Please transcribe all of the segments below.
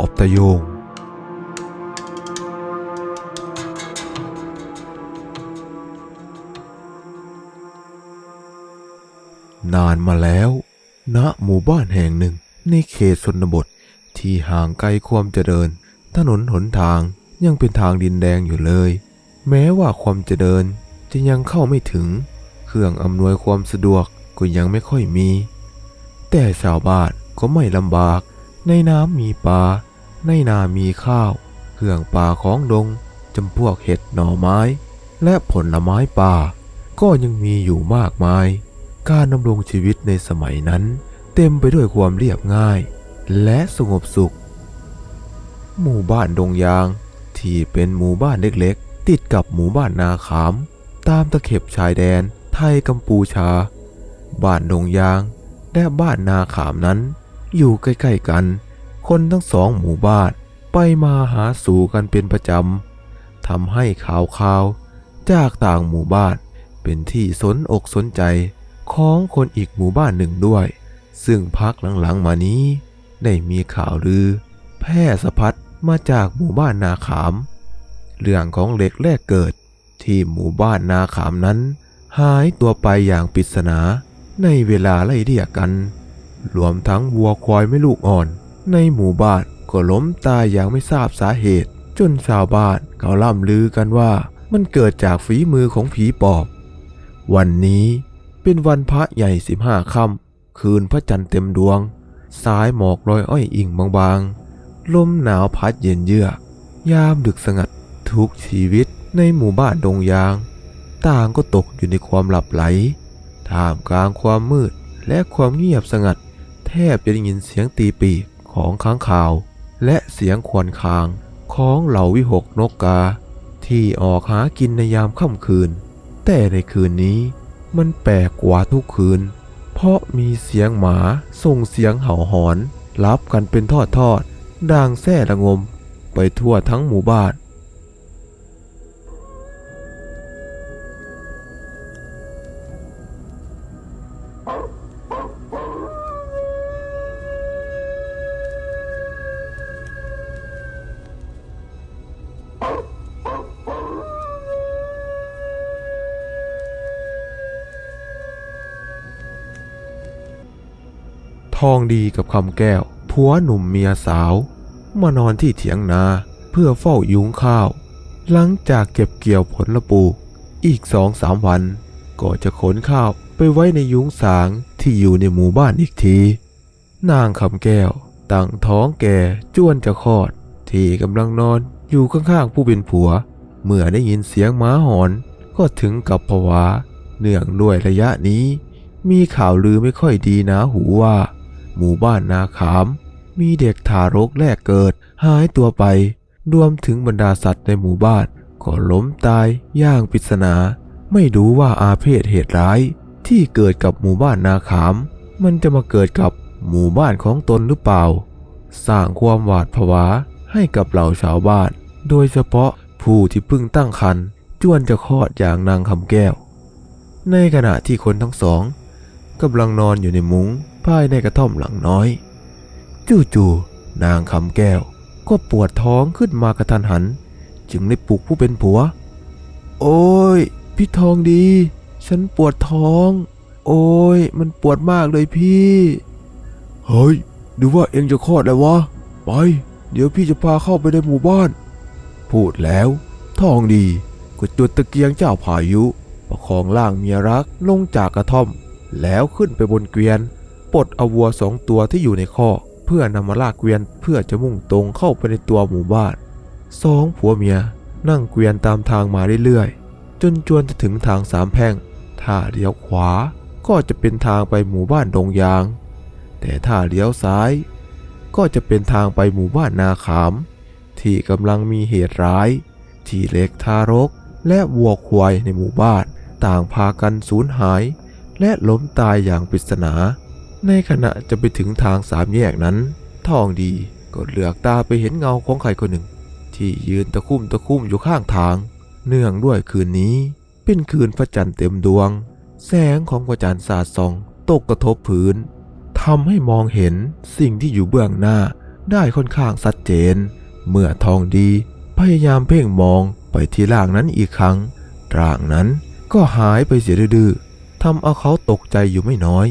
อบตะโยง นานมาแล้วณหมู่บ้านแห่งหนึ่งในเขตชนบทที่ห่างไกลความเจริญ ถนนหนทางยังเป็นทางดินแดงอยู่เลย แม้ว่าความเจริญจะยังเข้าไม่ถึง เครื่องอำนวยความสะดวกก็ยังไม่ค่อยมี แต่ชาวบ้านก็ไม่ลำบาก ในน้ำมีปลา ในนามีข้าว เครื่องป่าของดงจำพวกเห็ดหน่อไม้ และผลไม้ป่า ก็ยังมีอยู่มากมาย การดำรงชีวิตในสมัยนั้น เต็มไปด้วยความเรียบง่าย และสงบสุข หมู่บ้านดงยาง ที่เป็นหมู่บ้านเล็กๆ ติดกับหมู่บ้านนาขาม ตามตะเข็บชายแดนไทยกัมพูชา บ้านดงยางและบ้านนาขามนั้น อยู่ใกล้ๆกัน คนทั้งสองหมู่บ้านไปมาหาสู่กันเป็นประจำทำให้ข่าวข่าวๆจากต่างหมู่บ้านเป็นที่สนอกสนใจของคนอีกหมู่บ้านหนึ่งด้วย ซึ่งพักหลังๆมานี้ ได้มีข่าวลือ แพร่สะพัดมาจากหมู่บ้านนาขาม เรื่องของเล็กแรกเกิดที่หมู่บ้านนาขามนั้น หายตัวไปอย่างปริศนาในเวลาไล่เรียกกัน รวมทั้งวัวควายไม่ลูกอ่อน ในหมู่บ้านก็ล้มตายอย่างไม่ทราบสาเหตุ จนชาวบ้านเขาล่ำลือกันว่ามันเกิดจากฝีมือของผีปอบ วันนี้เป็นวันพระใหญ่สิบห้าค่ำคืนพระจันทร์เต็มดวง สายหมอกลอยอ้อยอิ่งบางๆ ลมหนาวพัดเย็นเยือกยามดึกสงัดทุกชีวิตในหมู่บ้านดงยาง ต่างก็ตกอยู่ในความหลับไหลท่ามกลางความมืดและความเงียบสงัด แทบจะได้ยินเสียงตีปีกของค้างคาว และเสียงควนคางของเหล่าวิหกนกกา ที่ออกหากินในยามค่ำคืน แต่ในคืนนี้มันแปลกกว่าทุกคืน เพราะมีเสียงหมาส่งเสียงเห่าหอนรับกันเป็นทอดทอดๆดังแซ่ระงม ไปทั่วทั้งหมู่บ้าน ทองดีกับคำแก้วผัวหนุ่มเมียสาว มานอนที่เถียงนาเพื่อเฝ้ายุงข้าว หลังจากเก็บเกี่ยวผลปลูก อีกสองสามวัน ก็จะขนข้าวไปไว้ในยุ้งสางที่อยู่ในหมู่บ้านอีกที นางคำแก้วตั้งท้องแก่จ้วนจะคลอด ที่กำลังนอนอยู่ข้างๆผู้เป็นผัว เมื่อได้ยินเสียงม้าหอนก็ถึงกับภาวะเนื่องด้วยระยะนี้ มีข่าวลือไม่ค่อยดีนะหูว่า หมู่บ้านนาขาม มีเด็กทารกแรกเกิด หายตัวไป รวมถึงบรรดาสัตว์ในหมู่บ้าน ก็ล้มตายอย่างปริศนา ไม่รู้ว่าอาเพศเหตุร้าย ที่เกิดกับหมู่บ้านนาขาม มันจะมาเกิดกับหมู่บ้านของตนหรือเปล่า สร้างความหวาดผวาให้กับเหล่าชาวบ้าน โดยเฉพาะผู้ที่เพิ่งตั้งครรภ์จวนจะคลอดอย่างนางคำแก้ว ในขณะที่คนทั้งสองกำลังนอนอยู่ในมุง้ง ภายในกระท่อมหลังน้อย จู่ๆนางคำแก้วก็ปวดท้องขึ้นมากระทันหัน จึงได้ปลุกผู้เป็นผัว โอ้ย พี่ทองดี ฉันปวดท้อง โอ้ย มันปวดมากเลยพี่ เฮ้ยดูว่าเองจะคลอดแล้ววะ ไป เดี๋ยวพี่จะพาเข้าไปในหมู่บ้าน พูดแล้ว ทองดีก็จุดตะเกียงเจ้าพายุ ประคองร่างเมียรักลงจากกระท่อม แล้วขึ้นไปบนเกวียน ปลดเอาวัวสองตัวที่อยู่ในคอกเพื่อนำมาลากเกวียนเพื่อจะมุ่งตรงเข้าไปในตัวหมู่บ้านสองผัวเมียนั่งเกวียนตามทางมาเรื่อยๆ จนจวนจะถึงทางสามแพร่ง ถ้าเลี้ยวขวาก็จะเป็นทางไปหมู่บ้านดงยาง แต่ถ้าเลี้ยวซ้าย ก็จะเป็นทางไปหมู่บ้านนาขาม ที่กำลังมีเหตุร้าย ที่เล็กทารก และวัวควายในหมู่บ้าน ต่างพากันสูญหาย และล้มตายอย่างปริศนา ในขณะจะไปถึงทางสามแยกนั้น ทองดีก็เหลือกตาไปเห็นเงาของใครคนหนึ่ง ที่ยืนตะคุ่มตะคุ่มอยู่ข้างทาง เนื่องด้วยคืนนี้ เป็นคืนพระจันทร์เต็มดวง แสงของพระจันทร์สาดส่อง ตกกระทบพื้นทำให้มองเห็นสิ่งที่อยู่เบื้องหน้าได้ค่อนข้างชัดเจน เมื่อทองดี พยายามเพ่งมองไปที่ร่างนั้นอีกครั้งร่างนั้นก็หายไปเสียดื้อทำเอาเขาตกใจอยู่ไม่น้อย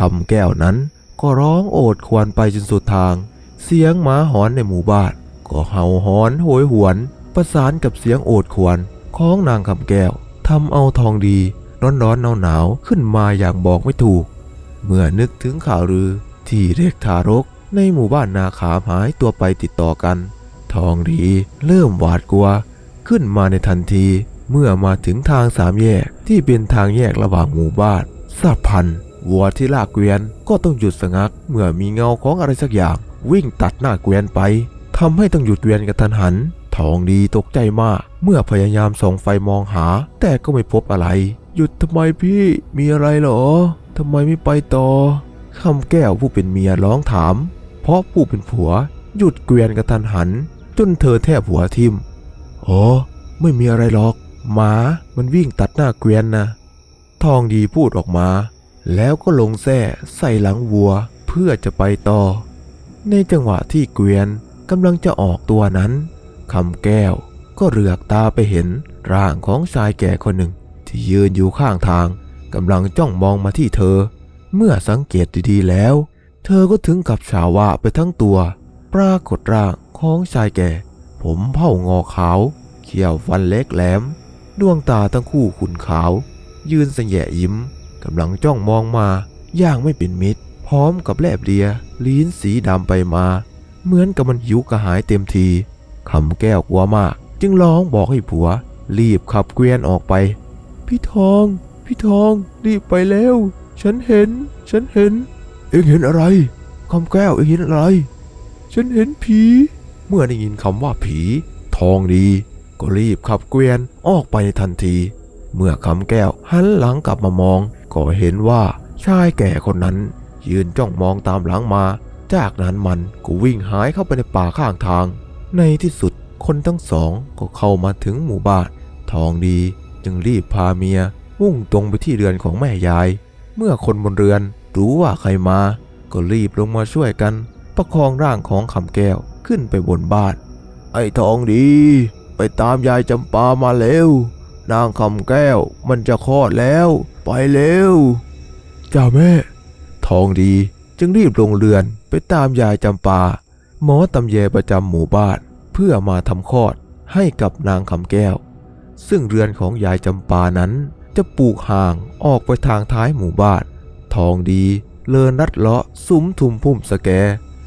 คำแก้วนั้นก็ร้องโอดครวญไปจนสุดทาง เสียงหมาหอนในหมู่บ้าน ก็เห่าหอนโหยหวน ประสานกับเสียงโอดครวญของนางคำแก้วทำเอาทองดี ร้อนๆหนาวๆขึ้นมาอย่างบอกไม่ถูก เมื่อนึกถึงข่าวลือที่เรียกทารกในหมู่บ้านนาขามหายตัวไปติดต่อกัน ทองดีเริ่มหวาดกลัว ขึ้นมาในทันทีเมื่อมาถึงทางสามแยกที่เป็นทางแยกระหว่างหมู่บ้านสัตว์พันธ์ วัวที่ลากเกวียนก็ต้องหยุดสะงัก เมื่อมีเงาของอะไรสักอย่าง วิ่งตัดหน้าเกวียนไปทำให้ต้องหยุดเกวียนกระทันหัน ทองดีตกใจมาก เมื่อพยายามส่องไฟมองหา แต่ก็ไม่พบอะไร หยุดทำไมพี่มีอะไรหรอทำไมไม่ไปต่อคำแก้วผู้เป็นเมียร้องถาม เพราะผู้เป็นผัว หยุดเกวียนกระทันหัน จนเธอแทบหัวทิ่มอ๋อไม่มีอะไรหรอกหมามันวิ่งตัดหน้าเกวียนนะทองดีพูดออกมา แล้วก็ลงแส้ใส่หลังวัวเพื่อจะไปต่อ ในจังหวะที่เกวียนกำลังจะออกตัวนั้นคำแก้วก็เหลือกตาไปเห็นร่างของชายแก่คนหนึ่ง ที่ยืนอยู่ข้างทางกำลังจ้องมองมาที่เธอ เมื่อสังเกตดีๆแล้ว เธอก็ถึงกับฉาวะไปทั้งตัว ปรากฏร่างของชายแก่ ผมเผ่างอขาวเขี้ยวฟันเล็กแหลม ดวงตาทั้งคู่ขุนขาว ยืนสงแยยิ้ม กำลังจ้องมองมาอย่างไม่เป็นมิตร พร้อมกับแลบเลีย ลิ้นสีดำไปมา เหมือนกับมันหิวกระหายเต็มทีคำแก้วกลัวมาก จึงร้องบอกให้ผัว รีบขับเกวียนออกไป พี่ทอง พี่ทอง รีบไปแล้ว ฉันเห็น ฉันเห็น เอ็งเห็นอะไรคำแก้วเอ็งเห็นอะไร ฉันเห็นผี เมื่อได้ยินคำว่าผี ทองดี ก็รีบขับเกวียนออกไปในทันที เมื่อคำแก้วหันหลังกลับมามอง ก็เห็นว่าชายแก่คนนั้น ยืนจ้องมองตามหลังมา จากนั้นมันก็วิ่งหายเข้าไปในป่าข้างทาง ในที่สุดคนทั้งสองก็เข้ามาถึงหมู่บ้าน ทองดีจึงรีบพาเมีย มุ่งตรงไปที่เรือนของแม่ยาย เมื่อคนบนเรือนรู้ว่าใครมา ก็รีบลงมาช่วยกัน ประคองร่างของคำแก้วขึ้นไปบนบ้าน ไอ้ทองดี ไปตามยายจำปามาเร็วนางคำแก้วมันจะคลอดแล้ว เร็ว เจ้าแม่ ทองดีจึงรีบลงเรือนไปตามยายจำปา หมอตำแยประจำหมู่บ้าน เพื่อมาทำคลอดให้กับนางคำแก้ว ซึ่งเรือนของยายจำปานั้น จะปลูกห่างออกไปทางท้ายหมู่บ้าน ทองดีเลินรัดเลาะซุ้มทุมพุ่มสแก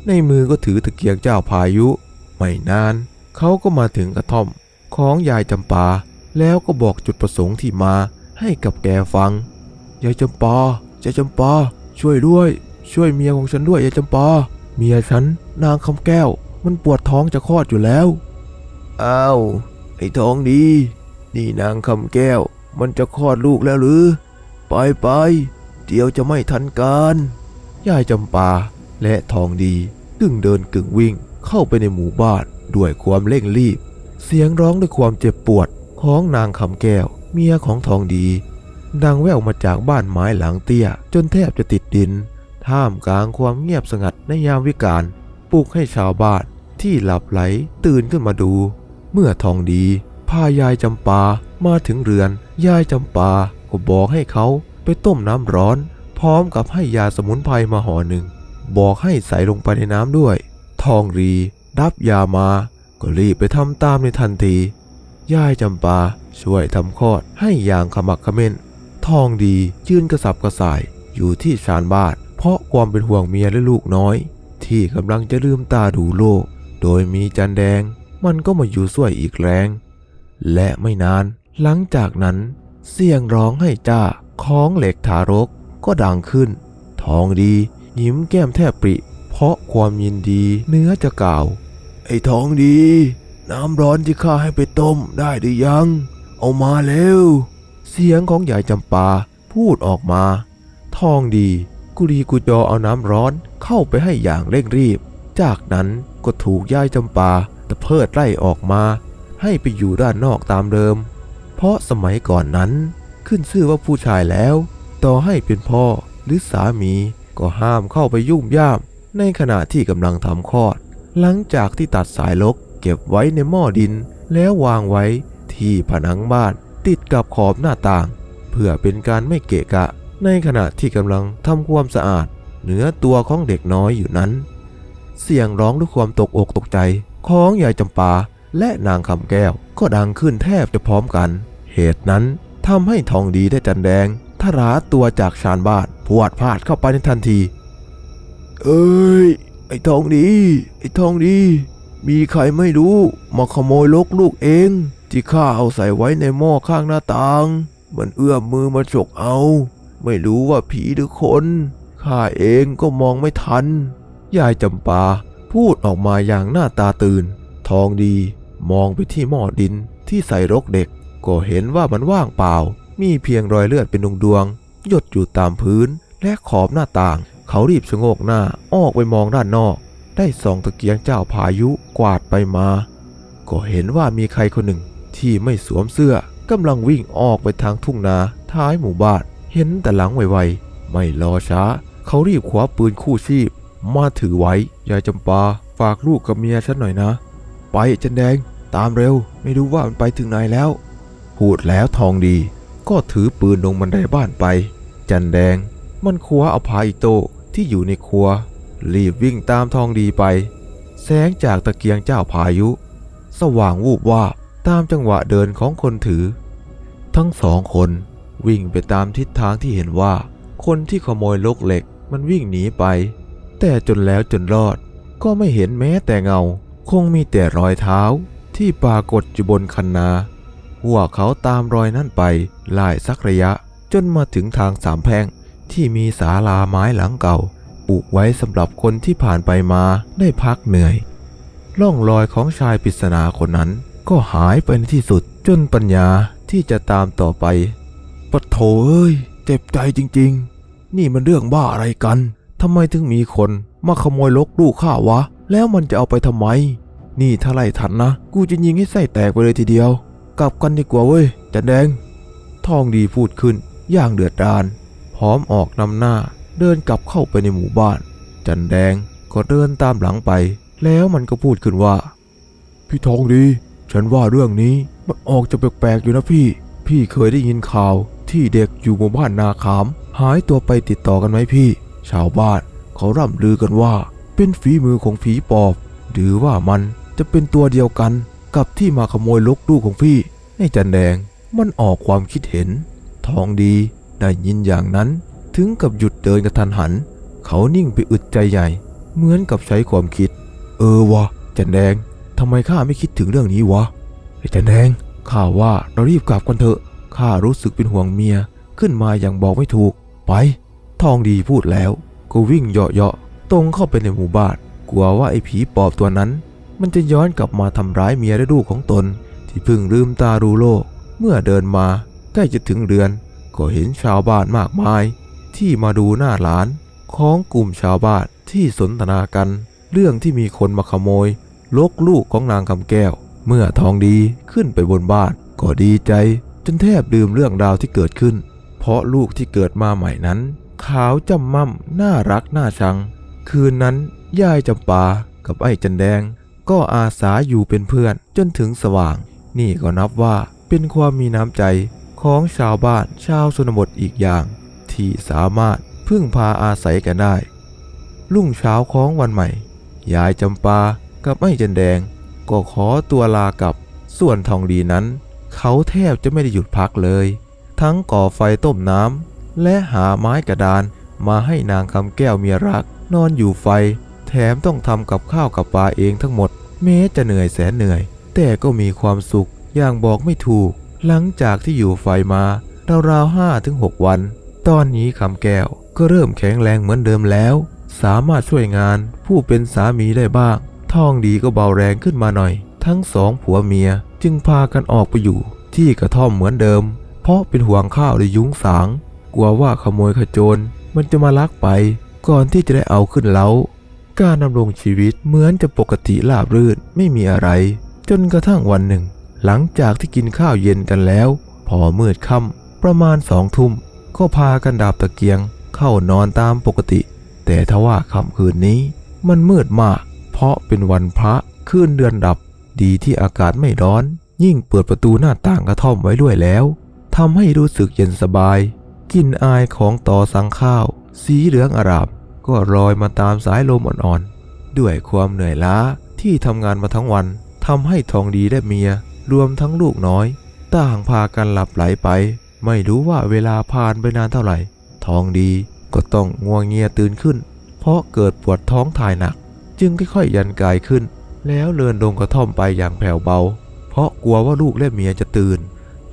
ในมือก็ถือตะเกียงเจ้าพายุ ไม่นานเขาก็มาถึงกระท่อมของยายจำปา แล้วก็บอกจุดประสงค์ที่มาให้กับแกฟัง ยายจำปายายจำปาช่วยด้วย ช่วยเมียของฉันด้วยยายจำปาเมียฉันนางคำแก้ว มันปวดท้องจะคลอดอยู่แล้วอ้าวไอ้ท้องดีนี่นางคำแก้ว มันจะคลอดลูกแล้วหรือ ไปไปเดี๋ยวจะไม่ทันการยายจำปาและทองดีกึ่งเดินกึ่งวิ่งเข้าไปในหมู่บ้านด้วยความเร่งรีบ เสียงร้องด้วยความเจ็บปวดของนางคำแก้ว เมียของทองดี ดังแว่วมาจากบ้านไม้หลังเตี้ย จนแทบจะติดดิน ท่ามกลางความเงียบสงัดในยามวิกาลปลุกให้ชาวบ้านที่หลับไหลตื่นขึ้นมาดู เมื่อทองดีพายายจำปามาถึงเรือน ยายจำปาก็บอกให้เขาไปต้มน้ำร้อน พร้อมกับให้ยาสมุนไพรมาห่อหนึ่ง บอกให้ใส่ลงไปในน้ำด้วย ทองรีรับยามาก็รีบไปทำตามในทันที ยายจำปาช่วยทำคลอดให้อย่างขมักขม้น ทองดียืนกระสับกระส่ายอยู่ที่ชานบ้านเพราะความเป็นห่วงเมียและลูกน้อย ที่กำลังจะลืมตาดูโลก โดยมีจันแดง มันก็มาอยู่ช่วยอีกแรง และไม่นานหลังจากนั้น เสียงร้องให้จ้าของเหล็กทารกก็ดังขึ้น ทองดียิ้มแก้มแทบปริ เพราะความยินดีเนื้อจะกล่าว ไอ้ทองดี น้ำร้อนที่ข้าให้ไปต้มได้หรือยัง เอามาเร็ว เสียงของยายจำปาพูดออกมา ทองดีกุรีกุจอเอาน้ำร้อนเข้าไปให้อย่างเร่งรีบ จากนั้นก็ถูกยายจำปาตะเพิดไล่ออกมา ให้ไปอยู่ด้านนอกตามเดิม เพราะสมัยก่อนนั้น ขึ้นชื่อว่าผู้ชายแล้ว ต่อให้เป็นพ่อหรือสามีก็ห้ามเข้าไปยุ่งย่าม ในขณะที่กำลังทำคลอด หลังจากที่ตัดสายลกเก็บไว้ในหม้อดิน แล้ววางไว้ที่ผนังบ้าน ติดกับขอบหน้าต่าง เพื่อเป็นการไม่เกะกะ ในขณะที่กำลังทำความสะอาด เหนือตัวของเด็กน้อยอยู่นั้น เสียงร้องด้วยความตกอกตกใจของยายจำปาและนางคำแก้วก็ดังขึ้นแทบจะพร้อมกัน เหตุนั้นทำให้ทองดีได้จันแดงทราตัวจากชานบ้านพวดพาดเข้าไปในทันที เอ้ย ไอ้ทองดี ไอ้ทองดี มีใครไม่รู้ มาขโมยลกลูกเอง ที่ข้าเอาใส่ไว้ในหม้อข้างหน้าต่าง มันเอื้อมมือมาฉกเอา ไม่รู้ว่าผีหรือคนข้าเองก็มองไม่ทัน ยายจำปาพูดออกมาอย่างหน้าตาตื่น ทองดีมองไปที่หม้อดินที่ใส่รกเด็ก ก็เห็นว่ามันว่างเปล่า มีเพียงรอยเลือดเป็นดวงดวงหยดอยู่ตามพื้นและขอบหน้าต่าง เขารีบชะโงกหน้าออกไปมองด้านนอก ได้ส่องตะเกียงเจ้าพายุกวาดไปมา ก็เห็นว่ามีใครคนหนึ่ง ที่ไม่สวมเสื้อกำลังวิ่งออกไปทางทุ่งนาท้ายหมู่บ้าน เห็นแต่หลังไวๆ ไม่รอช้า เขารีบคว้าปืนคู่ชีพ มาถือไว้ ยายจำปาฝากลูกกับเมียฉันหน่อยนะ ไปจันแดง ตามเร็ว ไม่รู้ว่ามันไปถึงไหนแล้ว พูดแล้วทองดี ก็ถือปืนลงบันไดบ้านไป จันแดง มันคว้าเอาพาอิโตที่อยู่ในครัว รีบวิ่งตามทองดีไป แสงจากตะเกียงเจ้าพายุ สว่างวูบวาบ ตามจังหวะเดินของคนถือ ทั้งสองคนวิ่งไปตามทิศทางที่เห็นว่า คนที่ขโมยลกเหล็กมันวิ่งหนีไป แต่จนแล้วจนรอด ก็ไม่เห็นแม้แต่เงา คงมีแต่รอยเท้าที่ปรากฏอยู่บนคันนา หัวเขาตามรอยนั่นไปหลายสักระยะจนมาถึงทางสามแพร่งที่มีศาลาไม้หลังเก่าปลูกไว้สำหรับคนที่ผ่านไปมาได้พักเหนื่อย ร่องรอยของชายปริศนาคนนั้น ก็หายไปในที่สุดจนปัญญาที่จะตามต่อไปปะโถเอ้ย เจ็บใจจริงๆ นี่มันเรื่องบ้าอะไรกันทำไมถึงมีคนมาขโมยลกลูกข้าวะ แล้วมันจะเอาไปทำไม นี่ถ้าไล่ทันนะ กูจะยิงให้ไส้แตกไปเลยทีเดียว กลับกันดีกว่าเว้ยจันแดง ทองดีพูดขึ้น อย่างเดือดดาลพร้อมออกนำหน้า เดินกลับเข้าไปในหมู่บ้าน จันแดงก็เดินตามหลังไป แล้วมันก็พูดขึ้นว่า พี่ทองดี ฉันว่าเรื่องนี้มันออกจะแปลกๆอยู่นะพี่ พี่เคยได้ยินข่าวที่เด็กอยู่หมู่บ้านนาขาม หายตัวไปติดต่อกันไหมพี่ ชาวบ้านเขาร่ำลือกันว่า เป็นฝีมือของผีปอบ หรือว่ามันจะเป็นตัวเดียวกันกับที่มาขโมยลกลูกของพี่ไอ้จันแดงมันออกความคิดเห็น ทองดีได้ยินอย่างนั้น ถึงกับหยุดเดินกระทันหัน เขานิ่งไปอึดใจใหญ่ เหมือนกับใช้ความคิด เออวะจันแดง ทำไมข้าไม่คิดถึงเรื่องนี้วะไอ้จันแดงข้าว่าเรารีบกลับกันเถอะข้ารู้สึกเป็นห่วงเมียขึ้นมาอย่างบอกไม่ถูก ไป ทองดีพูดแล้ว ก็วิ่งเหาะๆตรงเข้าไปในหมู่บ้านกลัวว่าไอ้ผีปอบตัวนั้น มันจะย้อนกลับมาทำร้ายเมียและลูกของตน ที่เพิ่งลืมตาดูโลก เมื่อเดินมาใกล้จะถึงเรือน ก็เห็นชาวบ้านมากมาย ที่มาดูหน้าหลาน ของกลุ่มชาวบ้านที่สนทนากัน เรื่องที่มีคนมาขโมย ลกลูกของนางคำแก้ว เมื่อทองดีขึ้นไปบนบ้าน ก็ดีใจ จนแทบลืมเรื่องราวที่เกิดขึ้น เพราะลูกที่เกิดมาใหม่นั้น ขาวจำม่ำน่ารักน่าชัง คืนนั้นยายจำปากับไอ้จันแดง ก็อาสาอยู่เป็นเพื่อนจนถึงสว่าง นี่ก็นับว่าเป็นความมีน้ำใจของชาวบ้านชาวชนบทอีกอย่าง ที่สามารถพึ่งพาอาศัยกันได้ รุ่งเช้าของวันใหม่ ยายจำปา กับไอ้จันแดง ก็ขอตัวลากับส่วนทองดีนั้น เขาแทบจะไม่ได้หยุดพักเลย ทั้งก่อไฟต้มน้ำและหาไม้กระดานมาให้นางคำแก้วเมียรัก นอนอยู่ไฟ แถมต้องทำกับข้าวกับปลาเองทั้งหมด แม้จะเหนื่อยแสนเหนื่อย แต่ก็มีความสุขอย่างบอกไม่ถูก หลังจากที่อยู่ไฟมาราวๆห้าถึงหกวัน ตอนนี้คำแก้วก็เริ่มแข็งแรงเหมือนเดิมแล้ว สามารถช่วยงานผู้เป็นสามีได้บ้าง ทองดีก็เบาแรงขึ้นมาหน่อย ทั้งสองผัวเมียจึงพากันออกไปอยู่ ที่กระท่อมเหมือนเดิม เพราะเป็นห่วงข้าวและยุ้งสาง กลัวว่าขโมยขโจรมันจะมาลักไป ก่อนที่จะได้เอาขึ้นเล้า การดำรงชีวิตเหมือนจะปกติราบรื่นไม่มีอะไร จนกระทั่งวันหนึ่ง หลังจากที่กินข้าวเย็นกันแล้ว พอมืดค่ำประมาณสองทุ่มก็พากันดาบตะเกียง เข้านอนตามปกติ แต่ทว่าค่ำคืนนี้มันมืดมาก เพราะเป็นวันพระคืนเดือนดับดีที่อากาศไม่ร้อน ยิ่งเปิดประตูหน้าต่างกระท่อมไว้ด้วยแล้วทำให้รู้สึกเย็นสบายกลิ่นอายของต่อสังข้าว สีเหลืองอารามก็ลอยมาตามสายลมอ่อนๆ ด้วยความเหนื่อยล้าที่ทำงานมาทั้งวันทำให้ทองดีและเมีย รวมทั้งลูกน้อย ต่างพากันหลับไหลไป ไม่รู้ว่าเวลาผ่านไปนานเท่าไหร่ ทองดีก็ต้องงัวงเงียตื่นขึ้น เพราะเกิดปวดท้องถ่ายหนัก จึงค่อยๆยันกายขึ้น แล้วเลินลงกระท่อมไปอย่างแผ่วเบา เพราะกลัวว่าลูกและเมียจะตื่น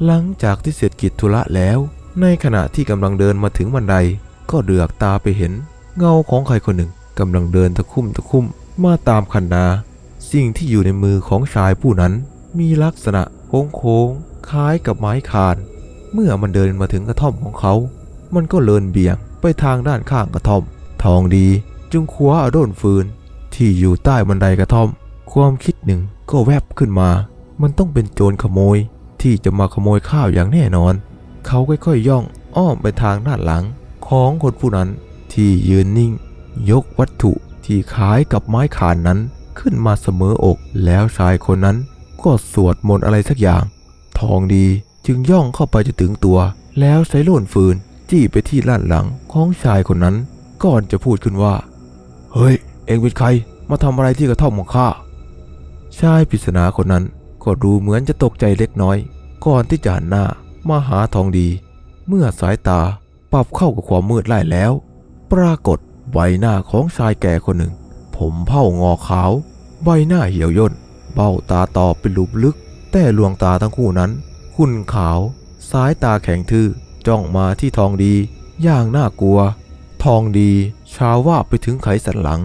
หลังจากที่เสร็จกิจธุระแล้ว ในขณะที่กำลังเดินมาถึงบันได ก็เดือกตาไปเห็น เงาของใครคนหนึ่งกำลังเดินตะคุ่มตะคุ่มมาตามคันนา สิ่งที่อยู่ในมือของชายผู้นั้น มีลักษณะโค้งโค้งๆคล้ายกับไม้คาน เมื่อมันเดินมาถึงกระท่อมของเขา มันก็เลินเบี่ยงไปทางด้านข้างกระท่อม ทองดีจึงคว้าเอาด้นฟืน ที่อยู่ใต้บันไดกระท่อม ความคิดหนึ่งก็แวบขึ้นมา มันต้องเป็นโจรขโมยที่จะมาขโมยข้าวอย่างแน่นอน เขาค่อยๆย่องอ้อมไปทางด้านหลัง ของคนผู้นั้นที่ยืนนิ่ง ยกวัตถุที่คล้ายกับไม้ขานนั้นขึ้นมาเสมออก แล้วชายคนนั้นก็สวดมนต์อะไรสักอย่าง ทองดีจึงย่องเข้าไปจะถึงตัว แล้วใช้โล่นฟืน จี้ไปที่ล้านหลังของชายคนนั้น ก่อนจะพูดขึ้นว่า เฮ้ย เองเป็นใครมาทำอะไรที่กระท่อมของข้าชายปริศนาคนนั้นก็ดูเหมือนจะตกใจเล็กน้อย ก่อนที่จะหันหน้ามาหาทองดี เมื่อสายตาปรับเข้ากับความมืดไล่แล้ว ปรากฏใบหน้าของชายแก่คนหนึ่ง ผมเผ้างอขาว ใบหน้าเหี่ยวย่น เบ้าตาต่อเป็นรูปลึก แต่ลวงตาทั้งคู่นั้นขุ่นขาว สายตาแข็งทื่อจ้องมาที่ทองดี อย่างน่ากลัว ทองดีชาวว่าไปถึงไขสันหลัง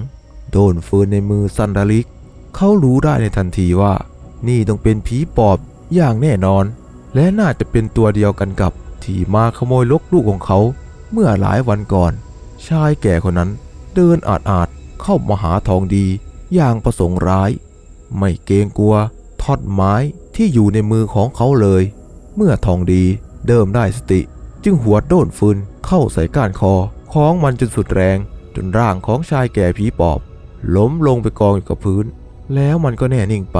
โดนฟืนในมือซันดาลิก เขารู้ได้ในทันทีว่า นี่ต้องเป็นผีปอบอย่างแน่นอน และน่าจะเป็นตัวเดียวกันกับที่มาขโมยลกลูกของเขา เมื่อหลายวันก่อน ชายแก่คนนั้นเดินอาดอาดเข้ามาหาทองดีอย่างประสงค์ร้าย ไม่เกรงกลัวท่อนไม้ที่อยู่ในมือของเขาเลย เมื่อทองดีเดิมได้สติ จึงหัวโดนฟืนเข้าใส่ก้านคอของมันจนสุดแรง จนร่างของชายแก่ผีปอบ ล้มลงไปกองอยู่กับพื้น แล้วมันก็แน่นิ่งไป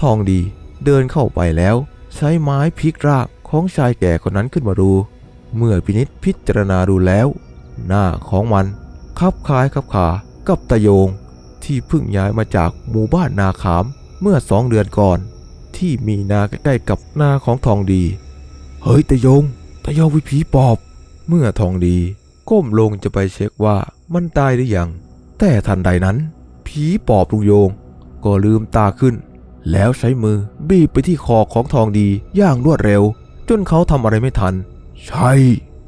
ทองดีเดินเข้าไปแล้ว ใช้ไม้พลิกรากของชายแก่คนนั้นขึ้นมาดู เมื่อพินิษพิจารณาดูแล้ว หน้าของมันคับคล้ายคับขากับตะโยง ที่เพิ่งย้ายมาจากหมู่บ้านนาขามเมื่อสองเดือนก่อน ที่มีนาใกล้กับนาของทองดี เฮ้ยตะโยงตะโยงวิผีปอบ เมื่อทองดี ก้มลงจะไปเช็คว่ามันตายหรือยัง แต่ทันใดนั้น ผีปอบลุงโยง ก็ลืมตาขึ้น แล้วใช้มือบีบไปที่คอของทองดีอย่างรวดเร็ว จนเขาทำอะไรไม่ทัน ใช่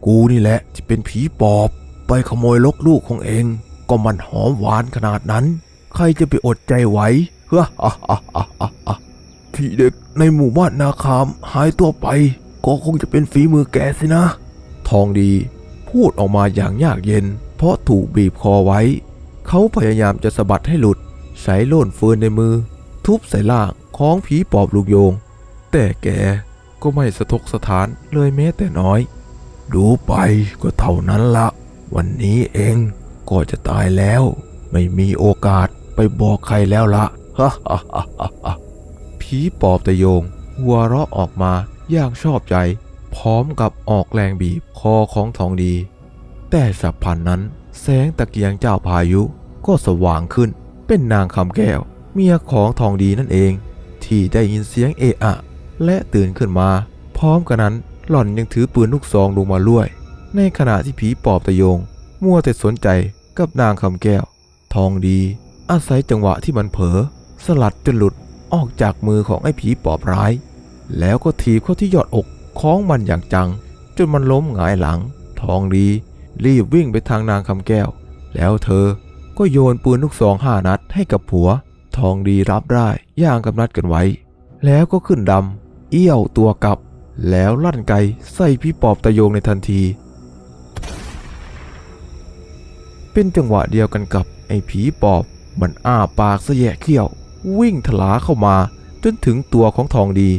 กูนี่แหละที่เป็นผีปอบ ไปขโมยลกลูกของเอง ก็มันหอมหวานขนาดนั้น ใครจะไปอดใจไหวเฮ้อฮ่าฮ่าฮ่าที่เด็กในหมู่บ้านนาคามหายตัวไป ก็คงจะเป็นฝีมือแกสินะ ทองดีพูดออกมาอย่างยากเย็น เพราะถูกบีบคอไว้ เขาพยายามจะสะบัดให้หลุด ใช้โล่นเฟืนในมือ ทุบใส่ล่างของผีปอบลูกโยง แต่แกก็ไม่สะทกสถานเลยแม้แต่น้อย ดูไปก็เท่านั้นละ วันนี้เองก็จะตายแล้ว ไม่มีโอกาสไปบอกใครแล้วละฮ่าฮ่าฮ่าผีปอบตะโยง หัวเราะออกมาอย่างชอบใจ พร้อมกับออกแรงบีบคอของทองดี แต่สับพันนั้น แสงตะเกียงเจ้าพายุก็สว่างขึ้น เป็นนางคำแก้ว เมียของทองดีนั่นเอง ที่ได้ยินเสียงเอะอะ และตื่นขึ้นมา พร้อมกันนั้นหล่อนยังถือปืนลูกซองลงมาด้วย ในขณะที่ผีปอบตะยง มัวแต่สนใจกับนางคำแก้ว ทองดี อาศัยจังหวะที่มันเผลอสลัดจนหลุดออกจากมือของไอ้ผีปอบร้าย แล้วก็ถีบเข้าที่ยอดอกของมันอย่างจัง จนมันล้มหงายหลัง ทองดี รีบวิ่งไปทางนางคำแก้ว แล้วเธอก็โยนปืนลูกซองห้านัดให้กับผัว ทองดีรับได้อย่างกำนัดกันไว้ แล้วก็ขึ้นดำ เอี้ยวตัวกลับ แล้วลั่นไกใส่พี่ปอบตะโยงในทันที เป็นจังหวะเดียวกันกับไอ้ผีปอบมันอ้าปากเสยะเขี้ยว วิ่งถลาเข้ามาจนถึงตัวของทองดี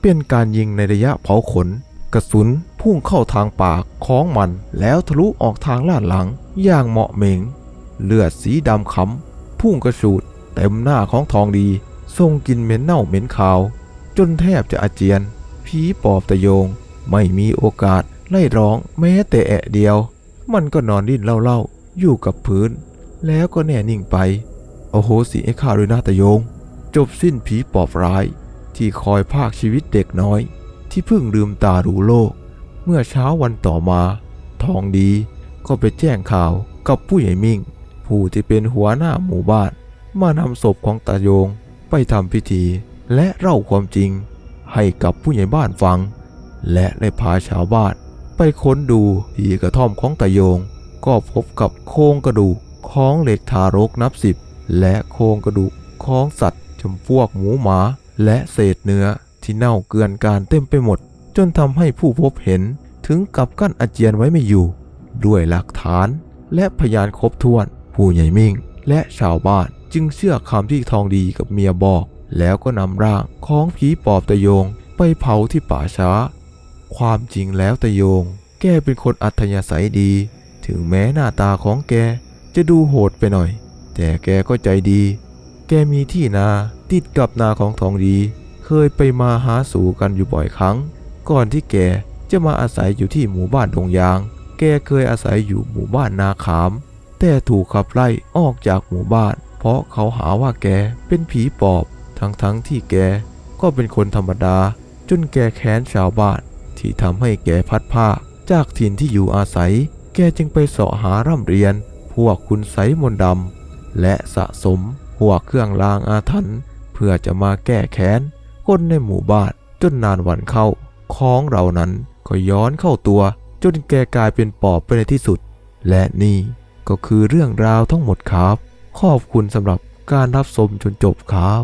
เป็นการยิงในระยะเผาขน กระสุนพุ่งเข้าทางปากของมันแล้วทะลุออกทางล่านหลัง อย่างเหมาะเหมง เลือดสีดำค้ำพุ่งกระฉูดเต็มหน้าของทองดีทรงกินเหม็นเน่าเหม็นขาว จนแทบจะอาเจียน ผีปอบตะโยง ไม่มีโอกาสไล่ร้องแม้แต่แอะเดียว มันก็นอนดิ้นเล่าๆ อยู่กับพื้น แล้วก็แน่นิ่งไป โอ้โหสิให้ข้าด้วยนะตะโยง จบสิ้นผีปอบร้าย ที่คอยภาคชีวิตเด็กน้อย ที่เพิ่งลืมตาดูโลก เมื่อเช้าวันต่อมา ทองดีก็ไปแจ้งข่าวกับผู้ใหญ่มิ่ง ผู้ที่เป็นหัวหน้าหมู่บ้าน มานำศพของตาโยงไปทำพิธี และเล่าความจริง ให้กับผู้ใหญ่บ้านฟัง และได้พาชาวบ้านไปค้นดูที่กระท่อมของตาโยง ก็พบกับโครงกระดูกของเด็กทารกนับสิบและโครงกระดูกของสัตว์จำพวกหมูหมาและเศษเนื้อ ที่เน่าเกลื่อนการเต็มไปหมด จนทำให้ผู้พบเห็นถึงกับกั้นอาเจียนไว้ไม่อยู่ ด้วยหลักฐาน และพยานครบถ้วน ผู้ใหญ่มิ่ง และชาวบ้านจึงเชื่อคำที่ทองดีกับเมียบอก แล้วก็นำร่างของผีปอบตะโยงไปเผาที่ป่าช้า ความจริงแล้วตะโยง แกเป็นคนอัธยาศัยดี ถึงแม้หน้าตาของแกจะดูโหดไปหน่อย แต่แกก็ใจดี แกมีที่นาติดกับนาของทองดี เคยไปมาหาสู่กันอยู่บ่อยครั้ง ก่อนที่แกจะมาอาศัยอยู่ที่หมู่บ้านดงยาง แกเคยอาศัยอยู่หมู่บ้านนาขาม แต่ถูกขับไล่ออกจากหมู่บ้าน เพราะเขาหาว่าแกเป็นผีปอบ ทั้งๆทที่แกก็เป็นคนธรรมดา จนแกแค้นชาวบ้าน ที่ทำให้แกพัดผ้าจากถิ่นที่อยู่อาศัย แกจึงไปเสาะหาร่ำเรียน พวกคุณไสมนดำและสะสมพวกเครื่องรางอาถรรพ์เพื่อจะมาแก้แค้น คนในหมู่บ้านจนนานวันเข้าของเรานั้นก็ย้อนเข้าตัว จนแกกลายเป็นปอบไปในที่สุด และนี่ก็คือเรื่องราวทั้งหมดครับ ขอบคุณสำหรับการรับชมจนจบครับ